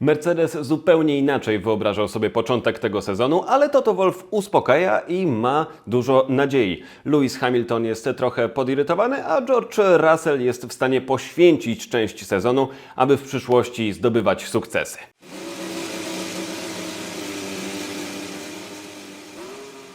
Mercedes zupełnie inaczej wyobrażał sobie początek tego sezonu, ale Toto Wolff uspokaja i ma dużo nadziei. Lewis Hamilton jest trochę podirytowany, a George Russell jest w stanie poświęcić część sezonu, aby w przyszłości zdobywać sukcesy.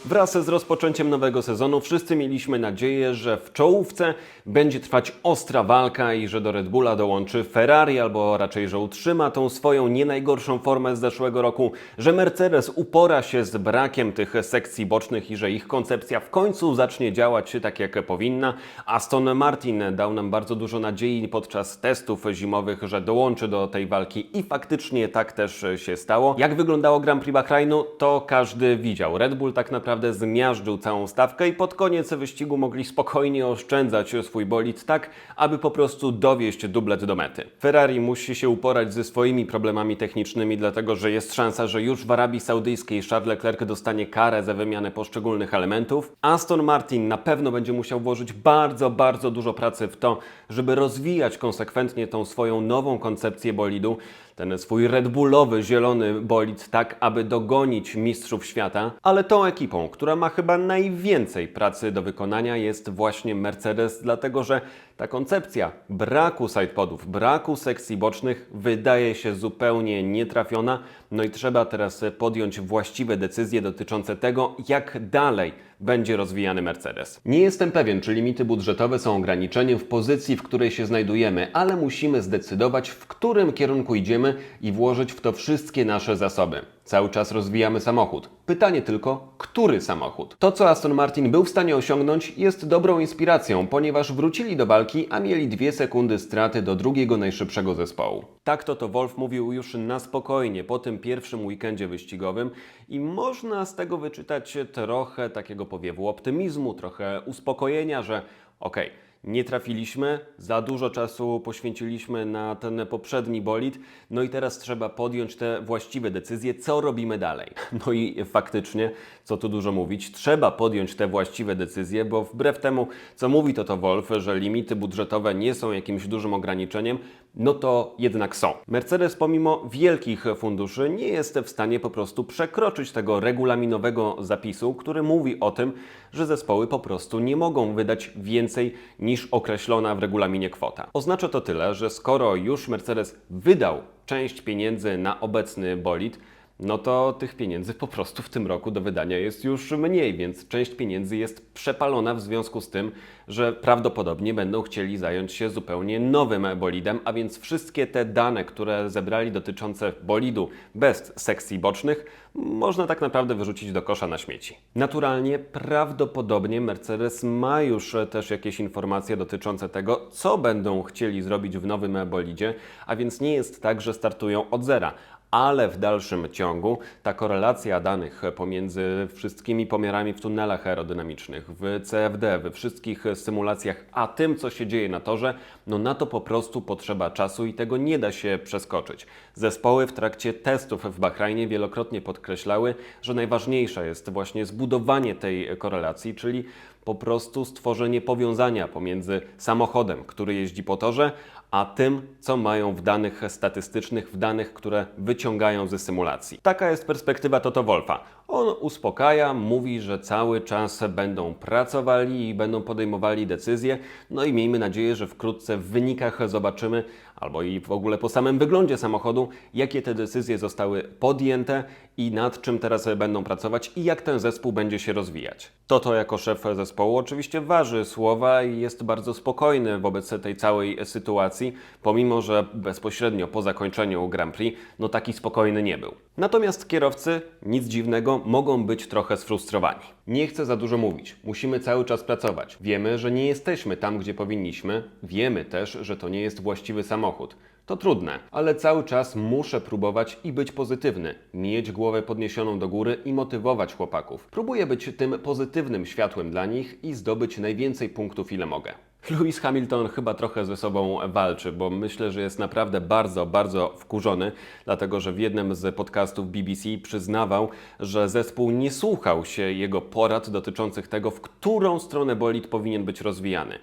Wraz z rozpoczęciem nowego sezonu wszyscy mieliśmy nadzieję, że w czołówce będzie trwać ostra walka i że do Red Bulla dołączy Ferrari, albo raczej, że utrzyma tą swoją nie najgorszą formę z zeszłego roku, że Mercedes upora się z brakiem tych sekcji bocznych i że ich koncepcja w końcu zacznie działać tak jak powinna. Aston Martin dał nam bardzo dużo nadziei podczas testów zimowych, że dołączy do tej walki i faktycznie tak też się stało. Jak wyglądało Grand Prix Bahrainu, to każdy widział. Red Bull tak naprawdę zmiażdżył całą stawkę i pod koniec wyścigu mogli spokojnie oszczędzać swój bolid tak, aby po prostu dowieść dublet do mety. Ferrari musi się uporać ze swoimi problemami technicznymi, dlatego że jest szansa, że już w Arabii Saudyjskiej Charles Leclerc dostanie karę za wymianę poszczególnych elementów. Aston Martin na pewno będzie musiał włożyć bardzo, bardzo dużo pracy w to, żeby rozwijać konsekwentnie tą swoją nową koncepcję bolidu, ten swój Red Bullowy zielony bolid, tak aby dogonić mistrzów świata. Ale tą ekipą, która ma chyba najwięcej pracy do wykonania, jest właśnie Mercedes, dlatego że ta koncepcja braku sidepodów, braku sekcji bocznych wydaje się zupełnie nietrafiona. No i trzeba teraz podjąć właściwe decyzje dotyczące tego, jak dalej będzie rozwijany Mercedes. Nie jestem pewien, czy limity budżetowe są ograniczeniem w pozycji, w której się znajdujemy, ale musimy zdecydować, w którym kierunku idziemy i włożyć w to wszystkie nasze zasoby. Cały czas rozwijamy samochód. Pytanie tylko, który samochód? To, co Aston Martin był w stanie osiągnąć, jest dobrą inspiracją, ponieważ wrócili do walki, a mieli dwie sekundy straty do drugiego najszybszego zespołu. Tak to to Wolf mówił już na spokojnie po tym pierwszym weekendzie wyścigowym i można z tego wyczytać trochę takiego powiewu optymizmu, trochę uspokojenia, że okej, nie trafiliśmy, za dużo czasu poświęciliśmy na ten poprzedni bolid, no i teraz trzeba podjąć te właściwe decyzje, co robimy dalej. No i faktycznie, co tu dużo mówić, trzeba podjąć te właściwe decyzje, bo wbrew temu, co mówi to to Wolf, że limity budżetowe nie są jakimś dużym ograniczeniem, no to jednak są. Mercedes pomimo wielkich funduszy nie jest w stanie po prostu przekroczyć tego regulaminowego zapisu, który mówi o tym, że zespoły po prostu nie mogą wydać więcej niż określona w regulaminie kwota. Oznacza to tyle, że skoro już Mercedes wydał część pieniędzy na obecny bolid, no to tych pieniędzy po prostu w tym roku do wydania jest już mniej, więc część pieniędzy jest przepalona w związku z tym, że prawdopodobnie będą chcieli zająć się zupełnie nowym bolidem, a więc wszystkie te dane, które zebrali dotyczące bolidu bez sekcji bocznych, można tak naprawdę wyrzucić do kosza na śmieci. Naturalnie, prawdopodobnie Mercedes ma już też jakieś informacje dotyczące tego, co będą chcieli zrobić w nowym bolidzie, a więc nie jest tak, że startują od zera ale w dalszym ciągu ta korelacja danych pomiędzy wszystkimi pomiarami w tunelach aerodynamicznych, w CFD, we wszystkich symulacjach, a tym, co się dzieje na torze, no na to po prostu potrzeba czasu i tego nie da się przeskoczyć. Zespoły w trakcie testów w Bahrajnie wielokrotnie podkreślały, że najważniejsze jest właśnie zbudowanie tej korelacji, czyli po prostu stworzenie powiązania pomiędzy samochodem, który jeździ po torze, a tym, co mają w danych statystycznych, w danych, które wyciągają ze symulacji. Taka jest perspektywa Toto Wolfa. On uspokaja, mówi, że cały czas będą pracowali i będą podejmowali decyzje. No i miejmy nadzieję, że wkrótce w wynikach zobaczymy, albo i w ogóle po samym wyglądzie samochodu, jakie te decyzje zostały podjęte i nad czym teraz będą pracować i jak ten zespół będzie się rozwijać. Toto jako szef zespołu oczywiście waży słowa i jest bardzo spokojny wobec tej całej sytuacji, pomimo że bezpośrednio po zakończeniu Grand Prix no taki spokojny nie był. Natomiast kierowcy, nic dziwnego, mogą być trochę sfrustrowani. Nie chcę za dużo mówić, musimy cały czas pracować. Wiemy, że nie jesteśmy tam, gdzie powinniśmy, wiemy też, że to nie jest właściwy samochód. To trudne, ale cały czas muszę próbować i być pozytywny, mieć głowę podniesioną do góry i motywować chłopaków. Próbuję być tym pozytywnym światłem dla nich i zdobyć najwięcej punktów, ile mogę. Lewis Hamilton chyba trochę ze sobą walczy, bo myślę, że jest naprawdę bardzo, bardzo wkurzony, dlatego że w jednym z podcastów BBC przyznawał, że zespół nie słuchał się jego porad dotyczących tego, w którą stronę bolid powinien być rozwijany.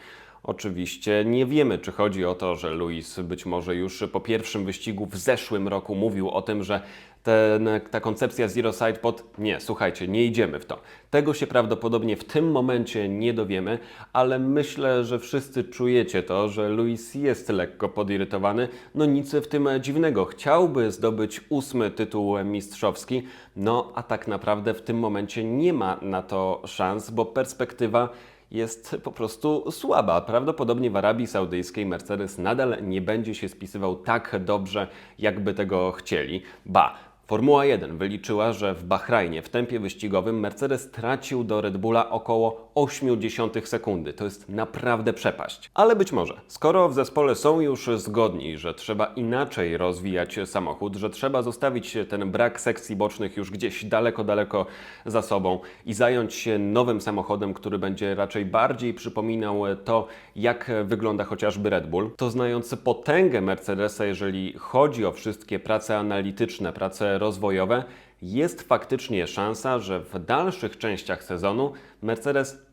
Oczywiście nie wiemy, czy chodzi o to, że Luis być może już po pierwszym wyścigu w zeszłym roku mówił o tym, że ten, ta koncepcja Zero Side Pod, nie, słuchajcie, nie idziemy w to. Tego się prawdopodobnie w tym momencie nie dowiemy, ale myślę, że wszyscy czujecie to, że Luis jest lekko podirytowany. No nic w tym dziwnego. Chciałby zdobyć ósmy tytuł mistrzowski, no a tak naprawdę w tym momencie nie ma na to szans, bo perspektywa jest po prostu słaba. Prawdopodobnie w Arabii Saudyjskiej Mercedes nadal nie będzie się spisywał tak dobrze, jakby tego chcieli. Ba, Formuła 1 wyliczyła, że w Bahrajnie w tempie wyścigowym Mercedes tracił do Red Bulla około 0,8 sekundy. To jest naprawdę przepaść. Ale być może, skoro w zespole są już zgodni, że trzeba inaczej rozwijać samochód, że trzeba zostawić ten brak sekcji bocznych już gdzieś daleko, daleko za sobą i zająć się nowym samochodem, który będzie raczej bardziej przypominał to, jak wygląda chociażby Red Bull, to znając potęgę Mercedesa, jeżeli chodzi o wszystkie prace analityczne, prace rozwojowe, jest faktycznie szansa, że w dalszych częściach sezonu Mercedes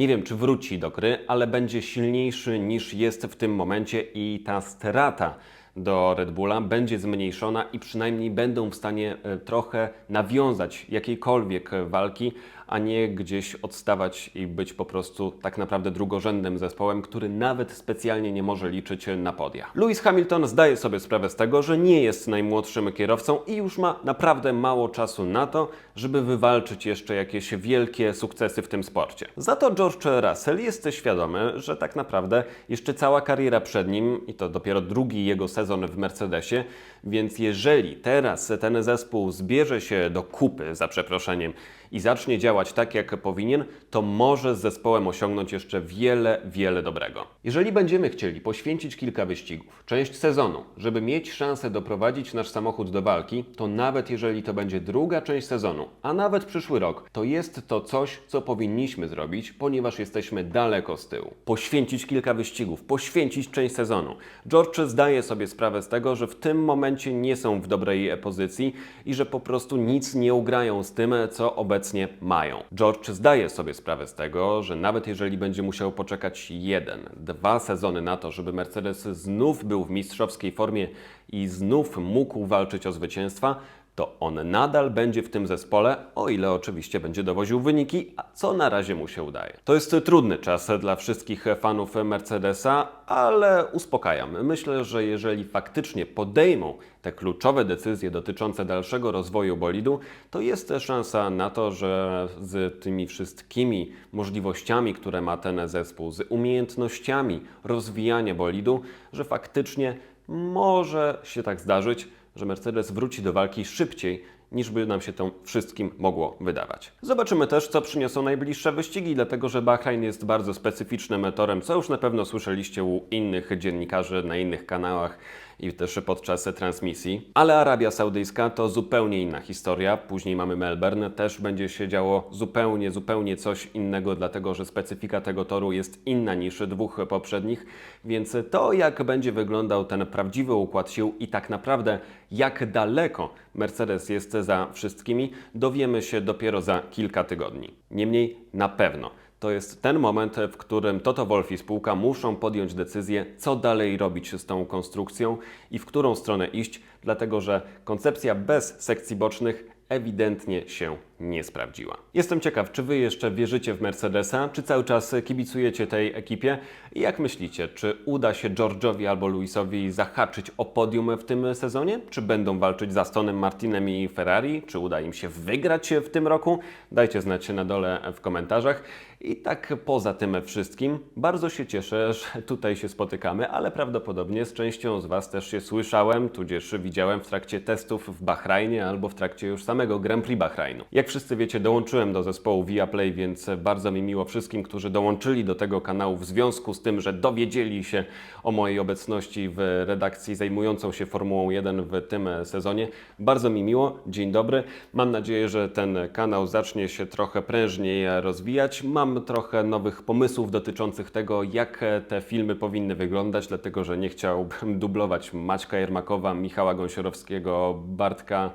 nie wiem, czy wróci do gry, ale będzie silniejszy niż jest w tym momencie i ta strata do Red Bulla będzie zmniejszona i przynajmniej będą w stanie e, trochę nawiązać jakiejkolwiek walki, a nie gdzieś odstawać i być po prostu tak naprawdę drugorzędnym zespołem, który nawet specjalnie nie może liczyć na podia. Lewis Hamilton zdaje sobie sprawę z tego, że nie jest najmłodszym kierowcą i już ma naprawdę mało czasu na to, żeby wywalczyć jeszcze jakieś wielkie sukcesy w tym sporcie. Za to George Russell jest świadomy, że tak naprawdę jeszcze cała kariera przed nim i to dopiero drugi jego sezon w Mercedesie, więc jeżeli teraz ten zespół zbierze się do kupy, za przeproszeniem, i zacznie działać tak, jak powinien, to może z zespołem osiągnąć jeszcze wiele, wiele dobrego. Jeżeli będziemy chcieli poświęcić kilka wyścigów, część sezonu, żeby mieć szansę doprowadzić nasz samochód do walki, to nawet jeżeli to będzie druga część sezonu, a nawet przyszły rok, to jest to coś, co powinniśmy zrobić, ponieważ jesteśmy daleko z tyłu. Poświęcić kilka wyścigów, poświęcić część sezonu. George zdaje sobie sprawę z tego, że w tym momencie nie są w dobrej pozycji i że po prostu nic nie ugrają z tym, co obecnie obecnie mają. George zdaje sobie sprawę z tego, że nawet jeżeli będzie musiał poczekać jeden, dwa sezony na to, żeby Mercedes znów był w mistrzowskiej formie i znów mógł walczyć o zwycięstwa, to on nadal będzie w tym zespole, o ile oczywiście będzie dowoził wyniki, a co na razie mu się udaje. To jest trudny czas dla wszystkich fanów Mercedesa, ale uspokajam. Myślę, że jeżeli faktycznie podejmą te kluczowe decyzje dotyczące dalszego rozwoju bolidu, to jest szansa na to, że z tymi wszystkimi możliwościami, które ma ten zespół, z umiejętnościami rozwijania bolidu, że faktycznie może się tak zdarzyć, że Mercedes wróci do walki szybciej niż by nam się to wszystkim mogło wydawać. Zobaczymy też, co przyniosą najbliższe wyścigi, dlatego że Bahrain jest bardzo specyficznym torem, co już na pewno słyszeliście u innych dziennikarzy na innych kanałach i też podczas transmisji. Ale Arabia Saudyjska to zupełnie inna historia. Później mamy Melbourne, też będzie się działo zupełnie, zupełnie coś innego, dlatego że specyfika tego toru jest inna niż dwóch poprzednich, więc to jak będzie wyglądał ten prawdziwy układ sił i tak naprawdę jak daleko Mercedes jest za wszystkimi, dowiemy się dopiero za kilka tygodni. Niemniej na pewno to jest ten moment, w którym Toto Wolff i spółka muszą podjąć decyzję, co dalej robić z tą konstrukcją i w którą stronę iść, dlatego że koncepcja bez sekcji bocznych ewidentnie się nie sprawdziła. Jestem ciekaw, czy Wy jeszcze wierzycie w Mercedesa, czy cały czas kibicujecie tej ekipie i jak myślicie, czy uda się George'owi albo Luisowi zahaczyć o podium w tym sezonie? Czy będą walczyć za Stonem Martinem i Ferrari? Czy uda im się wygrać w tym roku? Dajcie znać na dole w komentarzach. I tak poza tym wszystkim, bardzo się cieszę, że tutaj się spotykamy, ale prawdopodobnie z częścią z Was też się słyszałem, tudzież widziałem w trakcie testów w Bahrajnie albo w trakcie już samego Grand Prix Bahrajnu. Jak wszyscy wiecie, dołączyłem do zespołu Viaplay, więc bardzo mi miło wszystkim, którzy dołączyli do tego kanału w związku z tym, że dowiedzieli się o mojej obecności w redakcji zajmującą się Formułą 1 w tym sezonie. Bardzo mi miło, dzień dobry. Mam nadzieję, że ten kanał zacznie się trochę prężniej rozwijać. Mam trochę nowych pomysłów dotyczących tego, jak te filmy powinny wyglądać, dlatego że nie chciałbym dublować Maćka Jermakowa, Michała Gąsiorowskiego, Bartka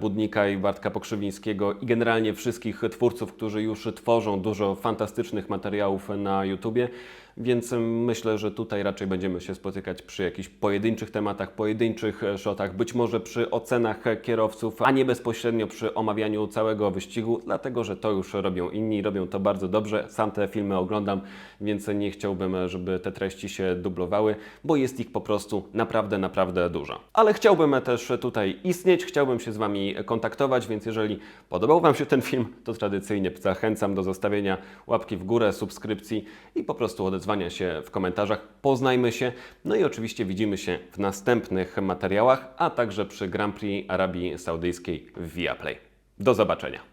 Budnika i Bartka Pokrzywińskiego i generalnie wszystkich twórców, którzy już tworzą dużo fantastycznych materiałów na YouTubie. Więc myślę, że tutaj raczej będziemy się spotykać przy jakichś pojedynczych tematach, pojedynczych e, shotach, być może przy ocenach e, kierowców, a nie bezpośrednio przy omawianiu całego wyścigu, dlatego że to już robią inni, robią to bardzo dobrze. Sam te filmy oglądam, więc nie chciałbym, e, żeby te treści się dublowały, bo jest ich po prostu naprawdę, naprawdę dużo. Ale chciałbym też tutaj istnieć, chciałbym się z Wami kontaktować, więc jeżeli podobał Wam się ten film, to tradycyjnie zachęcam do zostawienia łapki w górę, subskrypcji i po prostu odezwania się w komentarzach. Poznajmy się, no i oczywiście widzimy się w następnych materiałach, a także przy Grand Prix Arabii Saudyjskiej w Viaplay. Do zobaczenia.